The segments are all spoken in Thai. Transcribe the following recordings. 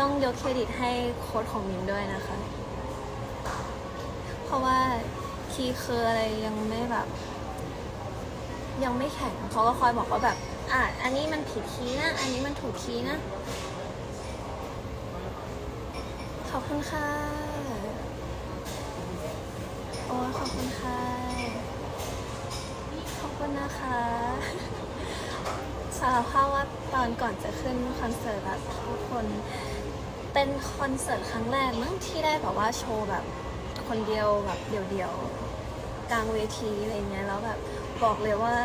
ต้องยกเครดิตให้โค้ดของมินด้วยนะคะ เพราะว่าคีย์คืออะไรยังไม่แบบ ยังไม่แข็งเขาก็คอยบอกว่าแบบ อะอันนี้มันผิดคีย์นะ อันนี้มันถูกคีย์นะ ขอบคุณค่ะ โอ้ขอบคุณค่ะ ขอบคุณนะคะสารภาพว่าตอนก่อนจะขึ้นคอนเสิร์ตทุกคน เป็นคอนเสิร์ตครั้งแรกมั้งที่ได้แบบว่าโชว์แบบคนเดียวแบบเดี่ยวๆกลางเวทีอะไรเงี้ยแล้วแบบบอกเลยว่า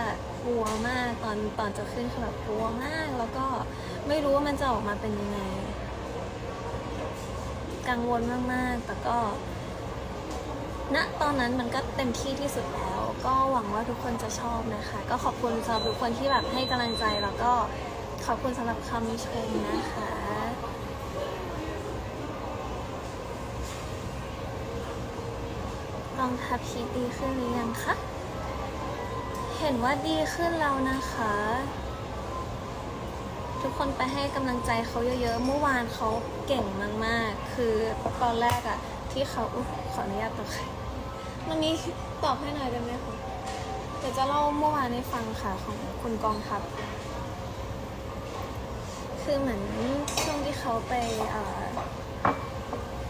กลัวมากตอนตอนจะขึ้นคือแบบกลัวมาก แล้วก็ไม่รู้ว่ามันจะออกมาเป็นยังไง กังวลมากๆ แต่ก็ณตอนนั้นมันก็เต็มที่ที่สุดแล้ว ก็หวังว่าทุกคนจะชอบนะคะ ก็ขอบคุณสำหรับทุกคนที่แบบให้กำลังใจแล้วก็ขอบคุณสำหรับคำชมนะคะ ลองทับพีดีขึ้นหรือยังคะ เห็นว่าดีขึ้นแล้วนะคะ ทุกคนไปให้กำลังใจเขาเยอะๆ เมื่อวานเขาเก่งมากๆ คือตอนแรกอะที่เขาอขออนุญาตตอบใครวันนี้ตอบให้หน่อยได้ไหมคะเดี๋ยวจะเล่าเมื่อวานให้ฟังค่ะของคุณกองทัพ คือเหมือนช่วงที่เขาไป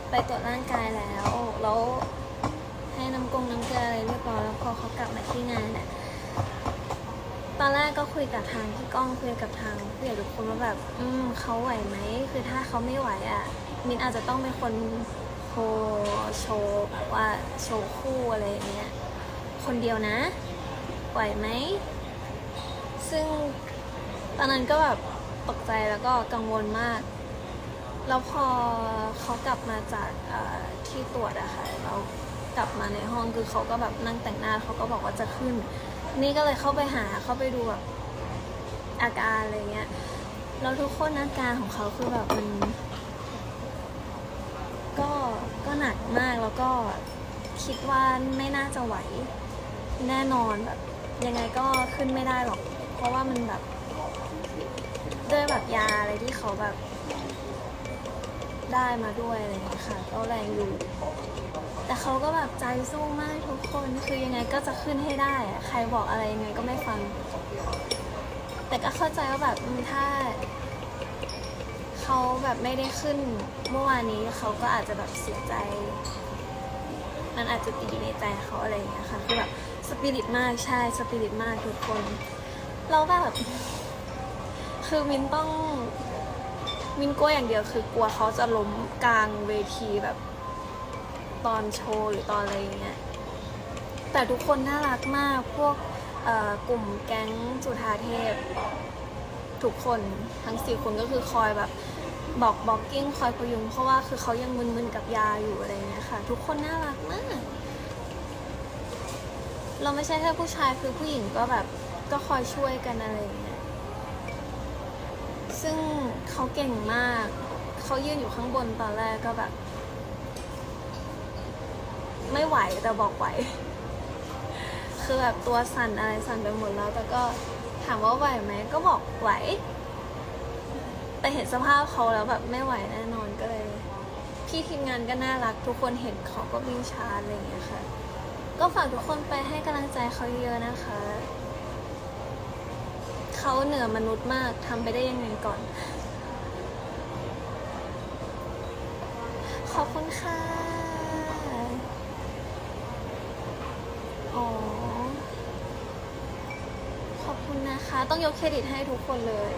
ไปตรวจร่างกายแล้ว แล้ว น้ำกงน้ำเกลืออะไรเรียบร้อยแล้วพอเขากลับมาที่งานเนี่ยตอนแรกก็คุยกับทางพี่ก้องคุยกับทางผู้ใหญ่ทุกคนว่าแบบ อืมเขาไหวไหมคือถ้าเขาไม่ไหวอะมินอาจจะต้องเป็นคนโชว์โชว์แบบว่าโชว์คู่อะไรอย่างเงี้ยคนเดียวนะ ไหวไหม ซึ่งตอนนั้นก็แบบตกใจแล้วก็กังวลมาก แล้วพอเขากลับมาจากที่ตรวจอะค่ะเรา กลับมาในห้องคือเขาก็แบบนั่งแต่งหน้าเขาก็บอกว่าจะขึ้น นี่ก็เลยเข้าไปหาเข้าไปดูแบบอาการอะไรเงี้ยแล้วทุกคนอาการของเขาคือแบบมันก็ก็หนักมากแล้วก็คิดว่าไม่น่าจะไหวแน่นอนแบบยังไงก็ขึ้นไม่ได้หรอก เพราะว่ามันแบบด้วยแบบยาอะไรที่เขาแบบ ได้มาด้วยอะไรอย่างเงี้ยค่ะก็แรงอยู่แต่เขาก็แบบใจสู้มากทุกคนคือยังไงก็จะขึ้นให้ได้อะใครบอกอะไรยังไงก็ไม่ฟัง แต่ก็เข้าใจว่าแบบถ้าเขาแบบไม่ได้ขึ้นเมื่อวานนี้เขาก็อาจจะแบบเสียใจ มันอาจจะติดในใจเขาอะไรอย่างเงี้ยค่ะคือแบบสปิริตมากใช่สปิริตมากทุกคนเราแบบคือมินต้อง มินกลัวอย่างเดียวคือกลัวเขาจะล้มกลางเวทีแบบ ตอนโชว์หรือตอนอะไรอย่างเงี้ยแต่ทุกคนน่ารักมากพวกกลุ่มแก๊งจุธาเทพ ทุกคนทั้งสี่คนก็คือคอยแบบบอกบอกกิ้งคอยพยุงเพราะว่าคือเขายังมึนๆกับยาอยู่อะไรเงี้ยค่ะ ทุกคนน่ารักมาก เราไม่ใช่แค่ผู้ชายคือผู้หญิงก็แบบก็คอยช่วยกันอะไรเงี้ย ซึ่งเขาเก่งมาก เขายืนอยู่ข้างบนตอนแรกก็แบบ ไม่ไหวแต่บอกไหว คือแบบตัวสั่นอะไรสั่นไปหมดแล้ว แต่ก็ถามว่าไหวไหมก็บอกไหว แต่เห็นสภาพเขาแล้วแบบไม่ไหวแน่นอนก็เลย พี่ทีมงานก็น่ารัก ทุกคนเห็นเขาก็วิ่งชาร์จอะไรอย่างเงี้ยค่ะ ก็ฝากทุกคนไปให้กำลังใจเขาเยอะนะคะ เขาเหนือมนุษย์มากทำไปได้ยังไงก่อน ขอบคุณค่ะ อ๋อ ขอบคุณนะคะ ต้องยกเครดิตให้ทุกคนเลย